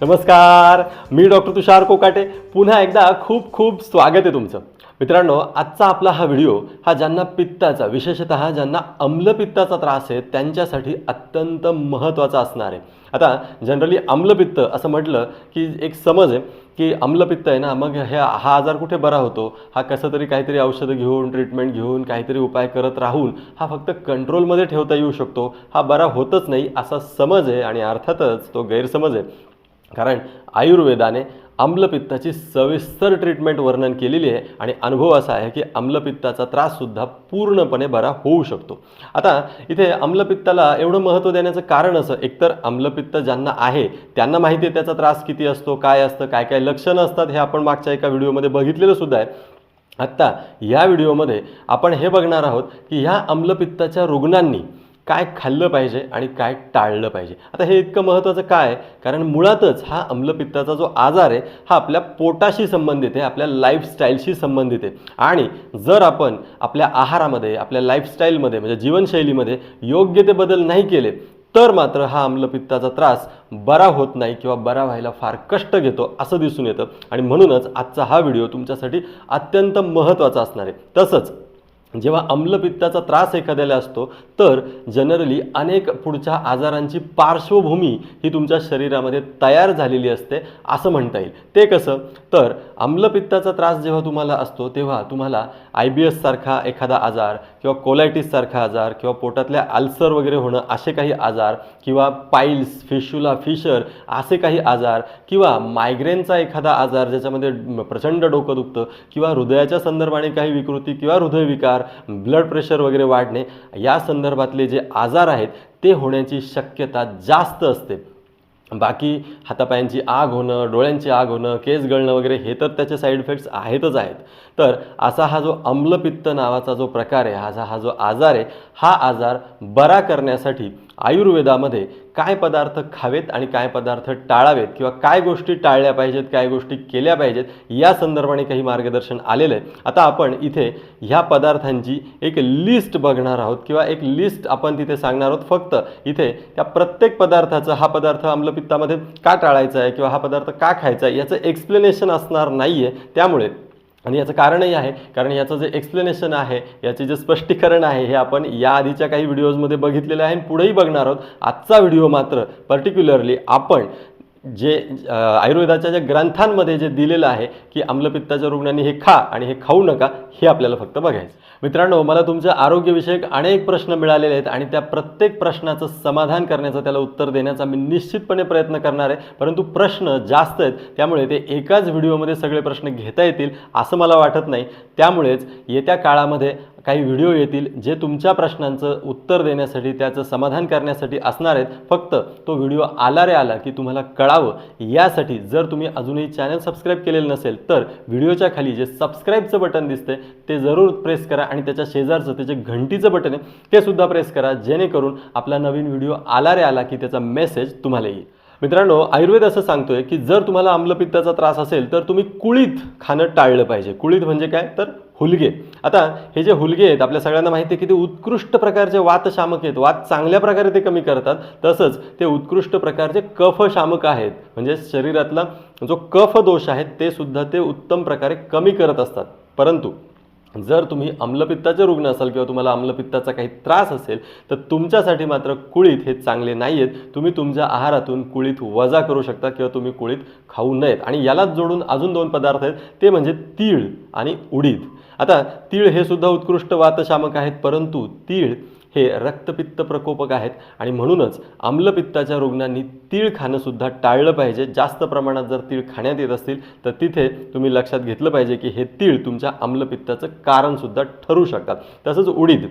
नमस्कार मी डॉक्टर तुषार कोकाटे. पुन्हा एकदा खूप खूप स्वागत आहे तुमचं. मित्रांनो आजचा आपला हा व्हिडिओ हा ज्यांना पित्ताचा विशेषतः ज्यांना अम्लपित्ताचा त्रास आहे त्यांच्यासाठी अत्यंत महत्त्वाचा असणार आहे. आता जनरली अम्लपित्त असं म्हटलं की एक समज आहे की अम्लपित्त आहे ना मग हे हा आजार कुठे बरा होतो? हा कसं तरी काहीतरी औषधं घेऊन ट्रीटमेंट घेऊन काहीतरी उपाय करत राहून हा फक्त कंट्रोलमध्ये ठेवता येऊ शकतो. हा बरा होतच नाही असा समज आहे आणि अर्थातच तो गैरसमज आहे. कारण आयुर्वेदाने आम्लपित्ताची सविस्तर ट्रीटमेंट वर्णन केलेली आहे आणि अनुभव असा आहे की आम्लपित्ताचा त्राससुद्धा पूर्णपणे बरा होऊ शकतो. आता इथे आम्लपित्ताला एवढं महत्त्व देण्याचं कारण असं एकतर आम्लपित्त ज्यांना आहे त्यांना माहिती आहे त्याचा त्रास किती असतो काय असतं काय काय लक्षणं असतात हे आपण मागच्या एका व्हिडिओमध्ये बघितलेलं सुद्धा आहे. आत्ता या व्हिडिओमध्ये आपण हे बघणार आहोत की ह्या आम्लपित्ताच्या रुग्णांनी काय खाल्लं पाहिजे आणि काय टाळलं पाहिजे. आता हे इतकं महत्त्वाचं काय आहे? कारण मुळातच हा अम्लपित्ताचा जो आजार आहे हा आपल्या पोटाशी संबंधित आहे आपल्या लाईफस्टाईलशी संबंधित आहे. आणि जर आपण आपल्या आहारामध्ये आपल्या लाईफस्टाईलमध्ये म्हणजे जीवनशैलीमध्ये योग्य ते बदल नाही केले तर मात्र हा अम्लपित्ताचा त्रास बरा होत नाही किंवा बरा व्हायला फार कष्ट घेतो असं दिसून येतं. आणि म्हणूनच आजचा हा व्हिडिओ तुमच्यासाठी अत्यंत महत्त्वाचा असणार आहे. तसंच जेव्हा आम्लपित्ताचा त्रास एखाद्याला असतो तर जनरली अनेक पुढच्या आजारांची पार्श्वभूमी ही तुमच्या शरीरामध्ये तयार झालेली असते असं म्हणता येईल. ते कसं? तर आम्लपित्ताचा त्रास जेव्हा तुम्हाला असतो तेव्हा तुम्हाला आय बी एससारखा एखादा आजार किंवा कोलायटिससारखा आजार किंवा पोटातल्या अल्सर वगैरे होणं असे काही आजार किंवा पाईल्स फिशुला फिशर असे काही आजार किंवा मायग्रेनचा एखादा आजार ज्याच्यामध्ये प्रचंड डोकं दुखतं किंवा हृदयाच्या संदर्भाने काही विकृती किंवा हृदयविकार ब्लड प्रेशर वगैरे वाढणे या संदर्भातले जे आजार आहेत ते होण्याची शक्यता जास्त असते. बाकी हातापायांची आग होणं डोळ्यांची आग होणं केस गळणं वगैरे हे तर त्याचे साईड इफेक्ट्स आहेतच आहेत. तर असा हा जो अम्लपित्त नावाचा जो प्रकार आहे हा हा जो आजार आहे हा आजार बरा करण्यासाठी आयुर्वेदामध्ये काय पदार्थ खावेत आणि काय पदार्थ टाळावेत किंवा काय गोष्टी टाळल्या पाहिजेत काय गोष्टी केल्या पाहिजेत या संदर्भाने काही मार्गदर्शन आलेलं आहे आता आपण इथे ह्या पदार्थांची एक लिस्ट बघणार आहोत किंवा एक लिस्ट आपण तिथे सांगणार आहोत. फक्त इथे त्या प्रत्येक पदार्थाचं हा पदार्थ आम्लपित्तामध्ये का टाळायचा आहे किंवा हा पदार्थ का खायचा आहे याचं एक्सप्लेनेशन असणार नाही आहे त्यामुळे आणि याचं कारणही आहे. कारण याचं जे एक्सप्लेनेशन आहे याचे जे स्पष्टीकरण आहे हे आपण या आधीच्या काही व्हिडिओजमध्ये बघितलेलं आहे आणि पुढेही बघणार आहोत. आजचा व्हिडिओ मात्र पर्टिक्युलरली आपण जे आयुर्वेदाच्या ज्या ग्रंथांमध्ये जे दिलेलं आहे की आम्लपित्ताच्या रुग्णांनी हे खा आणि हे खाऊ नका हे आपल्याला फक्त बघायचं. मित्रांनो मला तुमच्या आरोग्यविषयक अनेक प्रश्न मिळालेले आहेत आणि त्या प्रत्येक प्रश्नाचं समाधान करण्याचं त्याला उत्तर देण्याचा मी निश्चितपणे प्रयत्न करणार आहे. परंतु प्रश्न जास्त आहेत त्यामुळे ते एकाच व्हिडिओमध्ये सगळे प्रश्न घेता येतील असं मला वाटत नाही. त्यामुळेच येत्या काळामध्ये काही व्हिडिओ येतील जे तुमच्या प्रश्नांचं उत्तर देण्यासाठी त्याचं समाधान करण्यासाठी असणार आहेत. फक्त तो व्हिडिओ आला रे आला की तुम्हाला कळावं. यासाठी जर तुम्ही अजूनही चॅनल सबस्क्राईब केलेलं नसेल तर व्हिडिओच्या खाली जे सबस्क्राईबचं बटन दिसते ते जरूर प्रेस करा आणि त्याच्या शेजारचं त्याचे घंटीचं बटन आहे ते सुद्धा प्रेस करा जेणेकरून आपला नवीन व्हिडिओ आला रे आला की त्याचा मेसेज तुम्हाला येईल. मित्रांनो आयुर्वेद असं सांगतोय की जर तुम्हाला आम्लपित्ताचा त्रास असेल तर तुम्ही कुळीत खाणं टाळलं पाहिजे. कुळीत म्हणजे काय? तर हुलगे. आता हे जे हुलगे आहेत आपल्या सगळ्यांना माहिती आहे की ते उत्कृष्ट प्रकारचे वातशामक आहेत. वात चांगल्या प्रकारे ते कमी करतात. तसंच ते उत्कृष्ट प्रकारचे कफशामक आहेत. म्हणजे शरीरातला जो कफ दोष आहे ते सुद्धा ते उत्तम प्रकारे कमी करत असतात. परंतु जर तुम्ही आम्लपित्ताचे रुग्ण असाल किंवा तुम्हाला आम्लपित्ताचा काही त्रास असेल तर तुमच्यासाठी मात्र कुळीत हे चांगले नाही आहेत तुम्ही तुमच्या आहारातून कुळीत वजा करू शकता किंवा तुम्ही कुळीत खाऊ नयेत. आणि यालाच जोडून अजून दोन पदार्थ आहेत ते म्हणजे तीळ आणि उडीद. आता तीळ हे सुद्धा उत्कृष्ट वातशामक आहेत परंतु तीळ हे रक्तपित्त प्रकोपक आहेत. आणि म्हणूनच आम्लपित्ताच्या रुग्णांनी तीळ खाणंसुद्धा टाळलं पाहिजे. जास्त प्रमाणात जर तीळ खाण्यात येत असतील तर तिथे तुम्ही लक्षात घेतलं पाहिजे की हे तीळ तुमच्या आम्लपित्ताचं कारणसुद्धा ठरू शकतात. तसंच उडीद.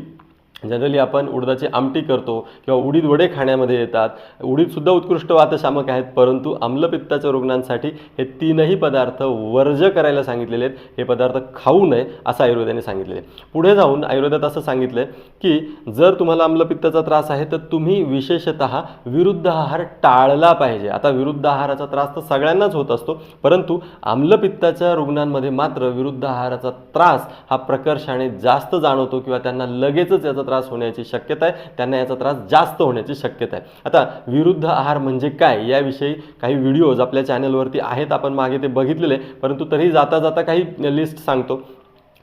जनरली आपण उडदाची आमटी करतो किंवा उडीद वडे खाण्यामध्ये येतात. उडीदसुद्धा उत्कृष्ट वातशामक आहेत परंतु आम्लपित्ताच्या रुग्णांसाठी हे तीनही पदार्थ वर्ज करायला सांगितलेले आहेत. हे पदार्थ खाऊ नये असं आयुर्वेदाने सांगितलेले आहे. पुढे जाऊन आयुर्वेदात असं सांगितलं आहे की जर तुम्हाला आम्लपित्ताचा त्रास आहे तर तुम्ही विशेषत विरुद्ध आहार टाळला पाहिजे. आता विरुद्ध आहाराचा त्रास तर सगळ्यांनाच होत असतो परंतु आम्लपित्ताच्या रुग्णांमध्ये मात्र विरुद्ध आहाराचा त्रास हा प्रकर्षाने जास्त जाणवतो किंवा त्यांना लगेचच याचा त्रास होण्याची शक्यता आहे त्यांना याचा त्रास जास्त होण्याची शक्यता आहे. आता विरुद्ध आहार म्हणजे काय? याविषयी काही व्हिडिओज आपल्या चॅनलवरती आहेत आपण मागे ते बघितलेले परंतु तरीही जाता जाता काही लिस्ट सांगतो.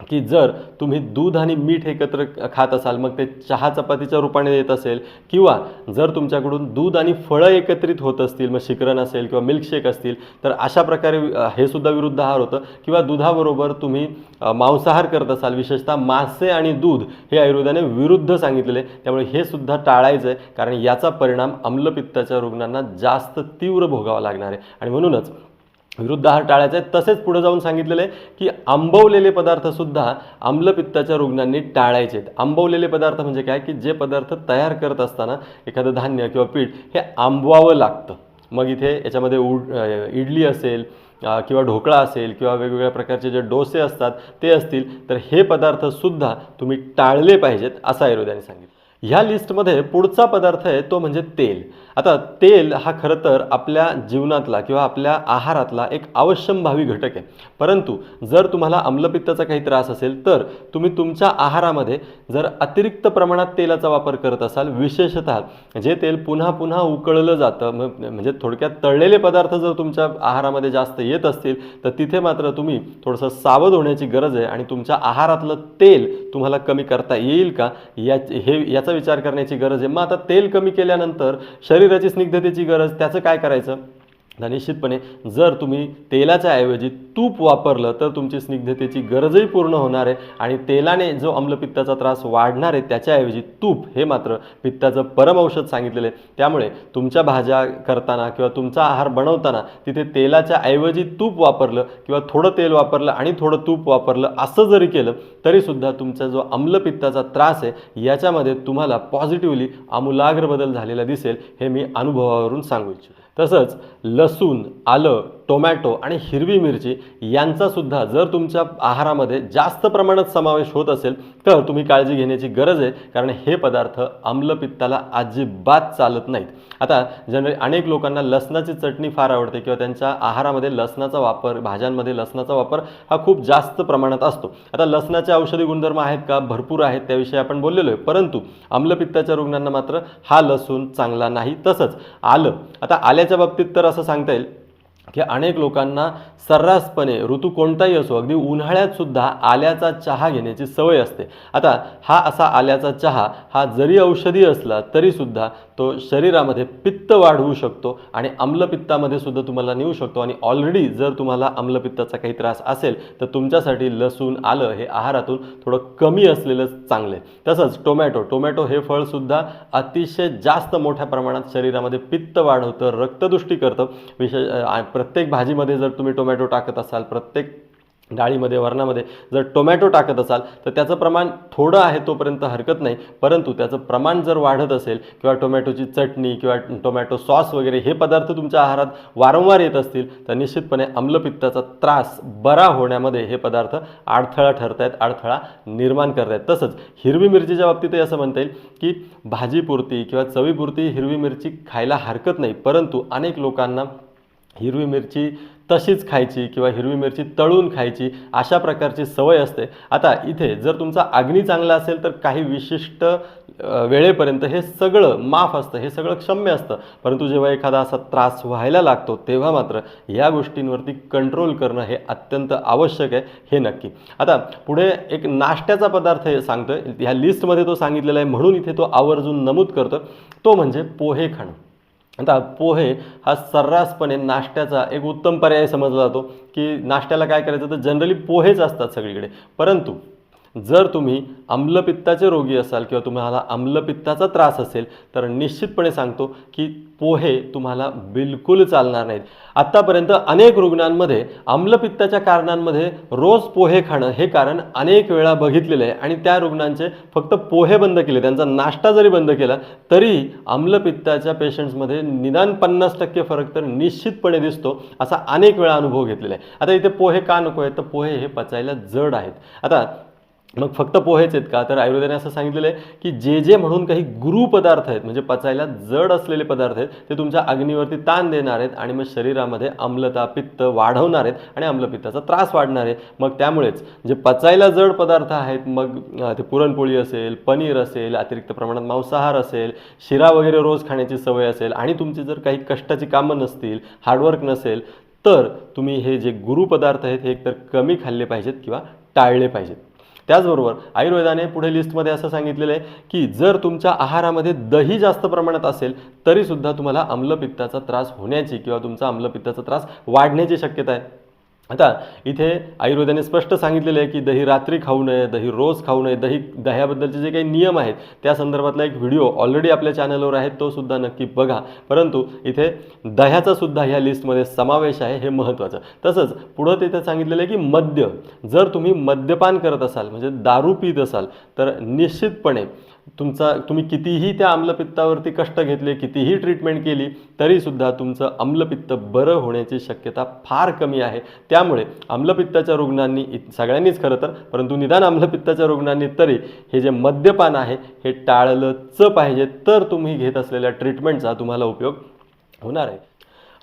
की जर तुम्ही दूध आणि मीठ एकत्र खात असाल मग ते चहा चपातीच्या रूपाने येत असेल किंवा जर तुमच्याकडून दूध आणि फळं एकत्रित होत असतील मग शिकरण असेल किंवा मिल्कशेक असतील तर अशा प्रकारे हे सुद्धा विरुद्ध आहार होतं. किंवा दुधाबरोबर तुम्ही मांसाहार करत असाल विशेषतः मासे आणि दूध हे आयुर्वेदाने विरुद्ध सांगितलेले त्यामुळे हे सुद्धा टाळायचं आहे कारण याचा परिणाम अम्लपित्ताच्या रुग्णांना जास्त तीव्र भोगावा लागणार आहे. आणि म्हणूनच विरुद्ध आहार टाळायचा आहे. तसेच पुढे जाऊन सांगितलेलं आहे की आंबवलेले पदार्थसुद्धा आम्लपित्ताच्या रुग्णांनी टाळायचे आहेत. आंबवलेले पदार्थ म्हणजे काय? की जे पदार्थ तयार करत असताना एखादं धान्य किंवा पीठ हे आंबवावं लागतं. मग इथे याच्यामध्ये उड इडली असेल किंवा ढोकळा असेल किंवा वेगवेगळ्या प्रकारचे जे डोसे असतात ते असतील तर हे पदार्थसुद्धा तुम्ही टाळले पाहिजेत असं आयुर्वेदाने सांगितलं. ह्या लिस्टमध्ये पुढचा पदार्थ आहे तो म्हणजे तेल. आता तेल हा खरं तर आपल्या जीवनातला किंवा आपल्या आहारातला एक अवश्यंभावी घटक आहे. परंतु जर तुम्हाला आम्लपित्ताचा काही त्रास असेल तर तुम्ही तुमच्या आहारामध्ये जर अतिरिक्त प्रमाणात तेलाचा वापर करत असाल विशेषतः जे तेल पुन्हा पुन्हा उकळलं जातं म्हणजे थोडक्यात तळलेले पदार्थ जर तुमच्या आहारामध्ये जास्त येत असतील तर तिथे मात्र तुम्ही थोडंसं सावध होण्याची गरज आहे आणि तुमच्या आहारातलं तेल तुम्हाला कमी करता येईल का? या हे याचा विचार करण्याची गरज आहे. मग आता तेल कमी केल्यानंतर शरीराची स्निग्धतेची गरज त्याचं काय करायचं? तर निश्चितपणे जर तुम्ही तेलाच्या ऐवजी तूप वापरलं तर तुमची स्निग्धतेची गरजही पूर्ण होणार आहे आणि तेलाने जो अम्लपित्ताचा त्रास वाढणार आहे त्याच्याऐवजी तूप हे मात्र पित्ताचं परम औषध सांगितलेलं आहे. त्यामुळे तुमच्या भाज्या करताना किंवा तुमचा आहार बनवताना तिथे तेलाच्या ऐवजी तूप वापरलं किंवा थोडं तेल वापरलं आणि थोडं तूप वापरलं असं जरी केलं तरीसुद्धा तुमचा जो आम्लपित्ताचा त्रास आहे याच्यामध्ये तुम्हाला पॉझिटिव्हली आमूलाग्र बदल झालेला दिसेल हे मी अनुभवावरून सांगू इच्छितो. तसंच लसूण आलं टोमॅटो आणि हिरवी मिरची यांचासुद्धा जर तुमच्या आहारामध्ये जास्त प्रमाणात समावेश होत असेल तर तुम्ही काळजी घेण्याची गरज आहे कारण हे पदार्थ आम्लपित्ताला अजिबात चालत नाहीत. आता जनरली अनेक लोकांना लसणाची चटणी फार आवडते किंवा त्यांच्या आहारामध्ये लसणाचा वापर भाज्यांमध्ये लसणाचा वापर हा खूप जास्त प्रमाणात असतो. आता लसणाचे औषधी गुणधर्म आहेत का? भरपूर आहेत त्याविषयी आपण बोललेलो आहे. परंतु आम्लपित्ताच्या रुग्णांना मात्र हा लसूण चांगला नाही तसंच आलं. आता आल्याच्या बाबतीत तर असं सांगता येईल की अनेक लोकांना सर्रासपणे ऋतू कोणताही असो अगदी उन्हाळ्यात सुद्धा आल्याचा चहा घेण्याची सवय असते. आता हा असा आल्याचा चहा हा जरी औषधी असला तरीसुद्धा तो शरीरामध्ये पित्त वाढवू शकतो आणि आम्लपित्तामध्ये सुद्धा तुम्हाला नेऊ शकतो. आणि ऑलरेडी जर तुम्हाला आम्लपित्ताचा काही त्रास असेल तर तुमच्यासाठी लसूण आलं हे आहारातून थोडं कमी असलेलं चांगलं आहे तसंच टोमॅटो टोमॅटो हे फळसुद्धा अतिशय जास्त मोठ्या प्रमाणात शरीरामध्ये पित्त वाढवतं रक्तदुष्टी करतं. विशेष प्रत्येक भाजीमध्ये जर तुम्ही टोमॅटो टोमॅटो टाकत असाल प्रत्येक डाळीमध्ये वरणामध्ये जर टोमॅटो टाकत असाल तर त्याचं प्रमाण थोडं आहे तोपर्यंत हरकत नाही. परंतु त्याचं प्रमाण जर वाढत असेल किंवा टोमॅटोची चटणी किंवा टोमॅटो सॉस वगैरे हे पदार्थ तुमच्या आहारात वारंवार येत असतील तर निश्चितपणे आम्लपित्ताचा त्रास बरा होण्यामध्ये हे पदार्थ अडथळा ठरत आहेत अडथळा निर्माण करत आहेत तसंच हिरवी मिरचीच्या बाबतीतही असं म्हणता येईल की भाजीपुरती किंवा चवीपुरती हिरवी मिरची खायला हरकत नाही. परंतु अनेक लोकांना हिरवी मिरची तशीच खायची किंवा हिरवी मिरची तळून खायची अशा प्रकारची सवय असते. आता इथे जर तुमचा अग्नी चांगला असेल तर काही विशिष्ट वेळेपर्यंत हे सगळं माफ असतं हे सगळं क्षम्य असतं. परंतु जेव्हा एखादा असा त्रास व्हायला लागतो तेव्हा मात्र या गोष्टींवरती कंट्रोल करणं हे अत्यंत आवश्यक आहे हे नक्की. आता पुढे एक नाश्त्याचा पदार्थ हे सांगतोय. ह्या लिस्टमध्ये तो सांगितलेला आहे म्हणून इथे तो आवर्जून नमूद करतो तो म्हणजे पोहे खाणं. आता पोहे हा सर्रासपणे नाश्त्याचा एक उत्तम पर्याय समजला जातो की नाश्त्याला काय करायचं तर जनरली पोहेच असतात सगळीकडे. परंतु जर तुम्ही आम्लपित्ताचे रोगी असाल किंवा तुम्हाला आम्लपित्ताचा त्रास असेल तर निश्चितपणे सांगतो की पोहे तुम्हाला बिलकुल चालणार नाहीत. आत्तापर्यंत अनेक रुग्णांमध्ये आम्लपित्ताच्या कारणांमध्ये रोज पोहे खाणं हे कारण अनेक वेळा बघितलेलं आहे आणि त्या रुग्णांचे फक्त पोहे बंद केले त्यांचा नाश्ता जरी बंद केला तरी आम्लपित्ताच्या पेशंट्समध्ये निदान पन्नास टक्के फरक तर निश्चितपणे दिसतो असा अनेक वेळा अनुभव घेतलेला आहे. आता इथे पोहे का नको आहेत तर पोहे हे पचायला जड आहेत. आता मग फक्त पोहेच आहेत का? तर आयुर्वेदाने असं सांगितलेलं आहे की जे जे म्हणून काही गुरु पदार्थ आहेत म्हणजे पचायला जड असलेले पदार्थ आहेत ते तुमच्या अग्नीवरती ताण देणार आहेत आणि मग शरीरामध्ये आम्लता पित्त वाढवणार आहेत आणि आम्लपित्ताचा त्रास वाढणार आहे. मग त्यामुळेच जे पचायला जड पदार्थ आहेत मग ते पुरणपोळी असेल पनीर असेल अतिरिक्त प्रमाणात मांसाहार असेल शिरा वगैरे रोज खाण्याची सवय असेल आणि तुमची जर काही कष्टाची कामं नसतील हार्डवर्क नसेल तर तुम्ही हे जे गुरु पदार्थ आहेत हे एकतर कमी खाल्ले पाहिजेत किंवा टाळले पाहिजेत. त्याचबरोबर आयुर्वेदाने पुढे लिस्टमध्ये असं सांगितलेलं आहे की जर तुमच्या आहारामध्ये दही जास्त प्रमाणात असेल तरीसुद्धा तुम्हाला आम्लपित्ताचा त्रास होण्याची किंवा तुमचा आम्लपित्ताचा त्रास वाढण्याची शक्यता आहे. आता इथे आयुर्वेदाने स्पष्ट सांगितलेलं आहे की दही रात्री खाऊ नये दही रोज खाऊ नये दही दह्याबद्दलचे जे काही नियम आहेत त्या संदर्भातला एक व्हिडिओ ऑलरेडी आपल्या चॅनलवर आहे तो सुद्धा नक्की बघा. परंतु इथे दह्याचा सुद्धा ह्या लिस्टमध्ये समावेश आहे हे महत्त्वाचं तसंच पुढं तिथे सांगितलेलं आहे की मद्य. जर तुम्ही मद्यपान करत असाल म्हणजे दारू पित असाल तर निश्चितपणे तुमचा तुम्ही कितीही त्या आम्लपित्तावरती कष्ट घेतले कितीही ट्रीटमेंट केली तरीसुद्धा तुमचं आम्लपित्त बरं होण्याची शक्यता फार कमी आहे. त्यामुळे आम्लपित्ताच्या रुग्णांनी सगळ्यांनीच खरं तर परंतु निदान आम्लपित्ताच्या रुग्णांनी तरी हे जे मद्यपान आहे हे टाळलंच पाहिजे. तर तुम्ही घेत असलेल्या ट्रीटमेंटचा तुम्हाला उपयोग होणार आहे.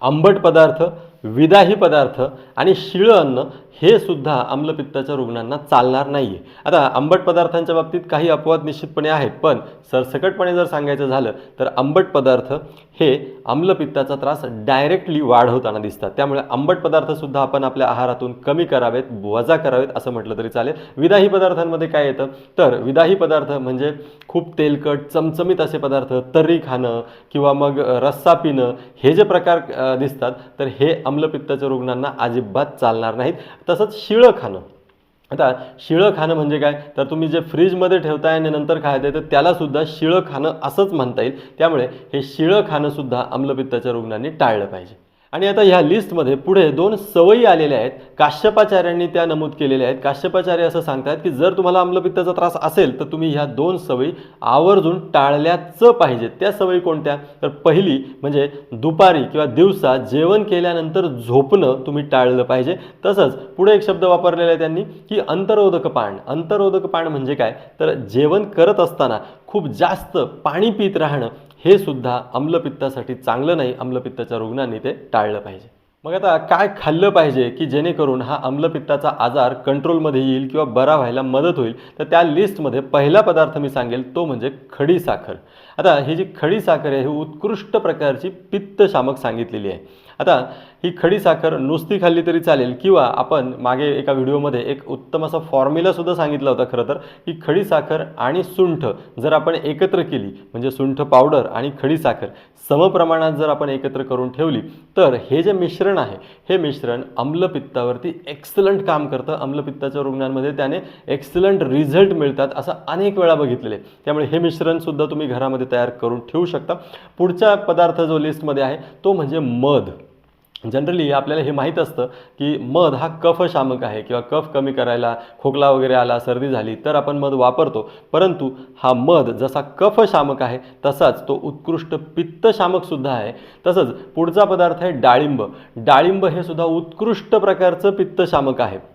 आंबट पदार्थ विदाही पदार्थ आणि शिळं अन्न हे सुद्धा आम्लपित्ताच्या रुग्णांना चालणार नाही आहे आता आंबट पदार्थांच्या बाबतीत काही अपवाद निश्चितपणे आहेत पण सरसकटपणे जर सांगायचं झालं तर आंबट पदार्थ हे आम्लपित्ताचा त्रास डायरेक्टली वाढवताना दिसतात. त्यामुळे आंबट पदार्थसुद्धा आपण आपल्या आहारातून कमी करावेत वजा करावेत असं म्हटलं तरी चालेल. विदाही पदार्थांमध्ये काय येतं? तर विदाही पदार्थ म्हणजे खूप तेलकट चमचमीत असे पदार्थ तर्री खाणं किंवा मग रस्सा पिणं हे जे प्रकार दिसतात तर हे आम्लपित्ताच्या रुग्णांना अजिबात चालणार नाहीत. तसंच शिळं खाणं. आता शिळं खाणं म्हणजे काय? तर तुम्ही जे फ्रीजमध्ये ठेवताय आणि नंतर खायचं तर त्याला सुद्धा शिळं खाणं असंच म्हणता येईल. त्यामुळे हे शिळं खाणं सुद्धा आम्लपित्ताच्या रुग्णांनी टाळलं पाहिजे. आणि आता ह्या लिस्टमध्ये पुढे दोन सवयी आलेल्या आहेत. काश्यपाचार्यांनी त्या नमूद केलेल्या आहेत. काश्यपाचार्य असं सांगतात की जर तुम्हाला आम्लपित्ताचा त्रास असेल तर तुम्ही ह्या दोन सवयी आवर्जून टाळल्याच पाहिजेत. त्या सवयी कोणत्या? तर पहिली म्हणजे दुपारी किंवा दिवसा जेवण केल्यानंतर झोपणं तुम्ही टाळलं पाहिजे. तसंच पुढे एक शब्द वापरलेला आहे त्यांनी की अंतरोधक पाण अंतरोधक पाण म्हणजे काय? तर जेवण करत असताना खूप जास्त पाणी पित राहणं हे सुद्धा आम्लपित्तासाठी चांगलं नाही आम्लपित्ताच्या रुग्णांनी ते टाळलं पाहिजे. मग आता काय खाल्लं पाहिजे की जेणेकरून हा आम्लपित्ताचा आजार कंट्रोलमध्ये येईल किंवा बरा व्हायला मदत होईल? तर त्या लिस्टमध्ये पहिला पदार्थ मी सांगेल तो म्हणजे खडी साखर. आता ही जी खडी साखर आहे ही उत्कृष्ट प्रकारची पित्तशामक सांगितलेली आहे. आता ही खडी साखर नुसती खाल्ली तरी चालेल किंवा आपण मागे एका व्हिडिओमध्ये एक उत्तम असा फॉर्म्युलासुद्धा सांगितला होता खरं तर की खडी साखर आणि सुंठ जर आपण एकत्र केली म्हणजे सुंठ पावडर आणि खडी साखर समप्रमाणात जर आपण एकत्र करून ठेवली तर हे जे मिश्रण आहे हे मिश्रण अम्लपित्तावरती एक्सलंट काम करतं. अम्लपित्ताच्या रुग्णांमध्ये त्याने एक्सलंट रिझल्ट मिळतात असं अनेक वेळा बघितलेले त्यामुळे हे मिश्रणसुद्धा तुम्ही घरामध्ये तयार करून ठेवू शकता. पुढचा पदार्थ जो लिस्टमध्ये आहे तो म्हणजे मध. जनरली आपल्याला हे माहीत असतं की मध हा कफशामक आहे किंवा कफ कमी करायला खोकला वगैरे आला सर्दी झाली तर आपण मध वापरतो. परंतु हा मध जसा कफशामक आहे तसाच तो उत्कृष्ट पित्तशामकसुद्धा आहे. तसंच पुढचा पदार्थ आहे डाळिंब. डाळिंब हे सुद्धा उत्कृष्ट प्रकारचं पित्तशामक आहे.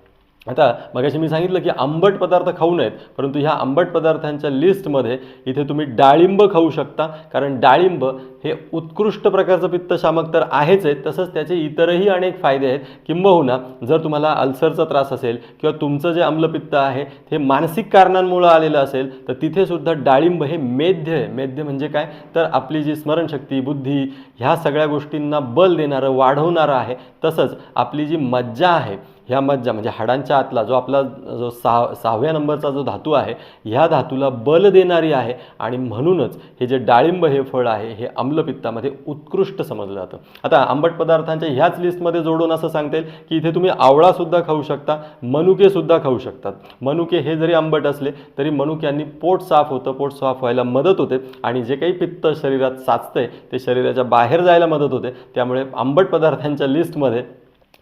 आता मगाशी मी सांगितलं की आंबट पदार्थ खाऊ नयेत परंतु ह्या आंबट पदार्थांच्या लिस्टमध्ये इथे तुम्ही डाळिंब खाऊ शकता. कारण डाळिंब हे उत्कृष्ट प्रकारचं पित्तशामक तर आहेच आहे तसंच त्याचे इतरही अनेक फायदे आहेत. किंबहुना जर तुम्हाला अल्सरचा त्रास असेल किंवा तुमचं जे आम्लपित्त आहे हे मानसिक कारणांमुळं आलेलं असेल तर तिथेसुद्धा डाळिंब हे मेध्य आहे. मेध्य म्हणजे काय? तर आपली जी स्मरणशक्ती बुद्धी ह्या सगळ्या गोष्टींना बल देणारं वाढवणारं आहे. तसंच आपली जी मज्जा आहे ह्या मज्जा म्हणजे हाडांच्या आतला जो आपला जो सहा सहाव्या नंबरचा जो धातू आहे ह्या धातूला बल देणारी आहे आणि म्हणूनच हे जे डाळिंब हे फळ आहे हे आम्लपित्तामध्ये उत्कृष्ट समजलं जातं. आता आंबट पदार्थांच्या ह्याच लिस्टमध्ये जोडून असं सांगता येईल की इथे तुम्ही आवळासुद्धा खाऊ शकता मनुकेसुद्धा खाऊ शकतात. मनुके हे जरी आंबट असले तरी मनुक्यांनी पोट साफ होतं पोट साफ व्हायला मदत होते आणि जे काही पित्त शरीरात साचतंय ते शरीराच्या बाहेर जायला मदत होते. त्यामुळे आंबट पदार्थांच्या लिस्टमध्ये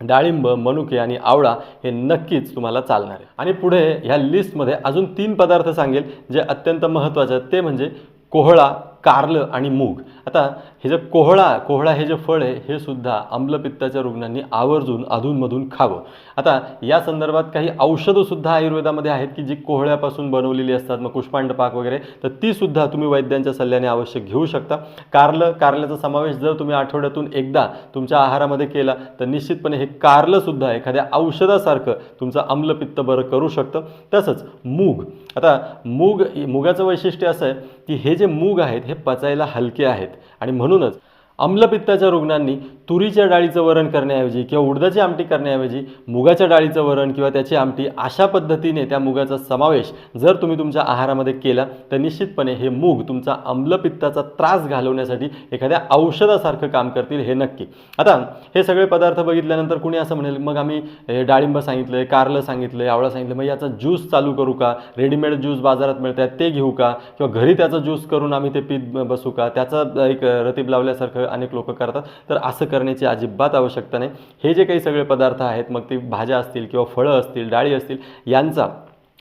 डाळिंब मनुके आणि आवळा हे नक्कीच तुम्हाला चालणार आहे. आणि पुढे ह्या लिस्टमध्ये अजून तीन पदार्थ सांगेल जे अत्यंत महत्त्वाचे आहेत. ते म्हणजे कोहळा कारलं आणि मूग. आता हे जे कोहळा कोहळा हे जे फळ आहे हे सुद्धा आम्लपित्ताच्या रुग्णांनी आवर्जून अधूनमधून खावं. आता या संदर्भात काही औषधंसुद्धा आयुर्वेदामध्ये आहेत की जी कोहळ्यापासून बनवलेली असतात मग कुष्मांडपाक वगैरे तर ती सुद्धा तुम्ही वैद्यांच्या सल्ल्याने आवश्यक घेऊ शकता. कारलं कारल्याचा समावेश जर तुम्ही आठवड्यातून एकदा तुमच्या आहारामध्ये केला तर निश्चितपणे हे कारलंसुद्धा एखाद्या औषधासारखं तुमचं आम्लपित्त बरं करू शकतं. तसंच मूग. आता मूग मुगाचं वैशिष्ट्य असं आहे की हे जे मूग आहेत हे पचायला हलके आहेत. आणि म्हणूनच आम्लपित्ताच्या रुग्णांनी तुरीच्या डाळीचं वरण करण्याऐवजी किंवा उडदाची आमटी करण्याऐवजी मुगाच्या डाळीचं वरण किंवा त्याची आमटी अशा पद्धतीने त्या मुगाचा समावेश जर तुम्ही तुमच्या आहारामध्ये केला तर निश्चितपणे हे मूग तुमचा आम्लपित्ताचा त्रास घालवण्यासाठी एखाद्या औषधासारखं काम करतील हे नक्की. आता हे सगळे पदार्थ बघितल्यानंतर कुणी असं म्हणेल मग आम्ही डाळिंब सांगितलं कारलं सांगितलं आवळा सांगितलं मग याचा ज्यूस चालू करू का? रेडीमेड ज्यूस बाजारात मिळतात ते घेऊ का? किंवा घरी त्याचा ज्यूस करून आम्ही ते पीत बसू का? त्याचा एक रतीब लावल्यासारखं अनेक लोक करतात. तर असं करण्याची अजिबात आवश्यकता नाही. हे जे काही सगळे पदार्थ आहेत मग ते भाज्या असतील किंवा फळं असतील डाळी असतील यांचा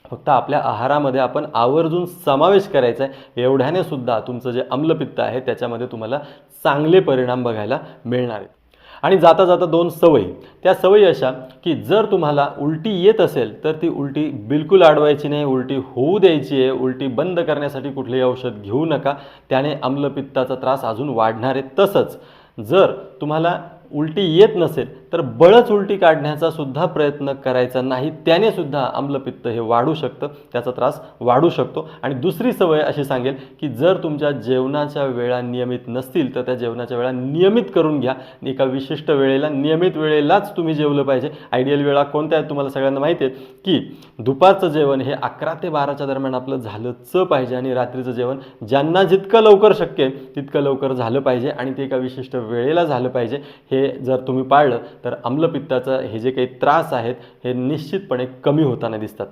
फक्त आपल्या आहारामध्ये आपण आवर्जून समावेश करायचा आहे. एवढ्याने सुद्धा तुमचं जे आम्लपित्त आहे त्याच्यामध्ये तुम्हाला चांगले परिणाम बघायला मिळणार आहेत. आणि जाता जाता दोन सवयी. त्या सवयी अशा की जर तुम्हाला उलटी येत असेल तर ती उलटी बिलकुल अडवायची नाही उलटी होऊ द्यायची आहे उलटी बंद करण्यासाठी कुठलेही औषध घेऊ नका. त्याने आम्लपित्ताचा त्रास अजून वाढणार आहे तसंच जर तुम्हाला उलटी येत नसेल तर बळच उलटी काढण्याचा सुद्धा प्रयत्न करायचा नाही त्याने सुद्धा आम्लपित्त हे वाढू शकतं त्याचा त्रास वाढू शकतो. आणि दुसरी सवय अशी सांगेल की जर तुमच्या जेवणाच्या वेळा नियमित नसतील तर त्या जेवणाच्या वेळा नियमित करून घ्या. एका विशिष्ट वेळेला नियमित वेळेलाच तुम्ही जेवलं पाहिजे. आयडियल वेळा कोणत्या आहेत तुम्हाला सगळ्यांना माहिती आहे की दुपारचं जेवण हे अकरा ते बाराच्या दरम्यान आपलं झालंच पाहिजे आणि रात्रीचं जेवण ज्यांना जितकं लवकर शक्य आहे तितकं लवकर झालं पाहिजे आणि ते एका विशिष्ट वेळेला झालं पाहिजे. हे जर तुम्ही पाळलं तर आम्लपित्ताचं हे जे काही त्रास आहेत हे निश्चितपणे कमी होताना दिसतात.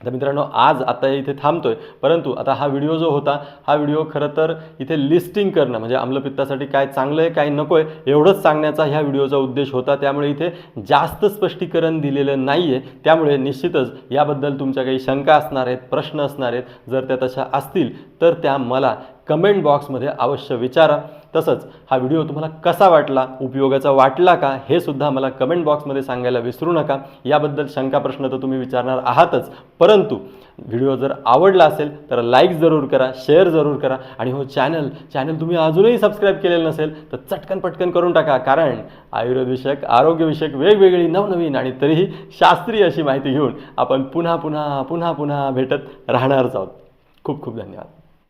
तर मित्रांनो आज आता इथे थांबतोय परंतु आता हा व्हिडिओ जो होता हा व्हिडिओ खरं तर इथे लिस्टिंग करणं म्हणजे आम्लपित्तासाठी काय चांगलं आहे काय नको आहे एवढंच सांगण्याचा ह्या व्हिडिओचा उद्देश होता. त्यामुळे इथे जास्त स्पष्टीकरण दिलेलं नाही आहे त्यामुळे निश्चितच याबद्दल तुमच्या काही शंका असणार आहेत प्रश्न असणार आहेत. जर त्या तशा असतील तर त्या मला कमेंट बॉक्समध्ये अवश्य विचारा. तसंच हा व्हिडिओ तुम्हाला कसा वाटला उपयोगाचा वाटला का हे सुद्धा मला कमेंट बॉक्समध्ये सांगायला विसरू नका. याबद्दल शंका प्रश्न तर तुम्ही विचारणार आहातच. परंतु व्हिडिओ जर आवडला असेल तर लाईक जरूर करा शेअर जरूर करा. आणि हो चॅनल चॅनल तुम्ही अजूनही सबस्क्राईब केलेलं नसेल तर चटकन पटकन करून टाका. कारण आयुर्वेदविषयक आरोग्यविषयक वेगवेगळी नवनवीन आणि तरीही शास्त्रीय अशी माहिती घेऊन आपण पुन्हा पुन्हा पुन्हा पुन्हा भेटत राहणारच आहोत. खूप खूप धन्यवाद.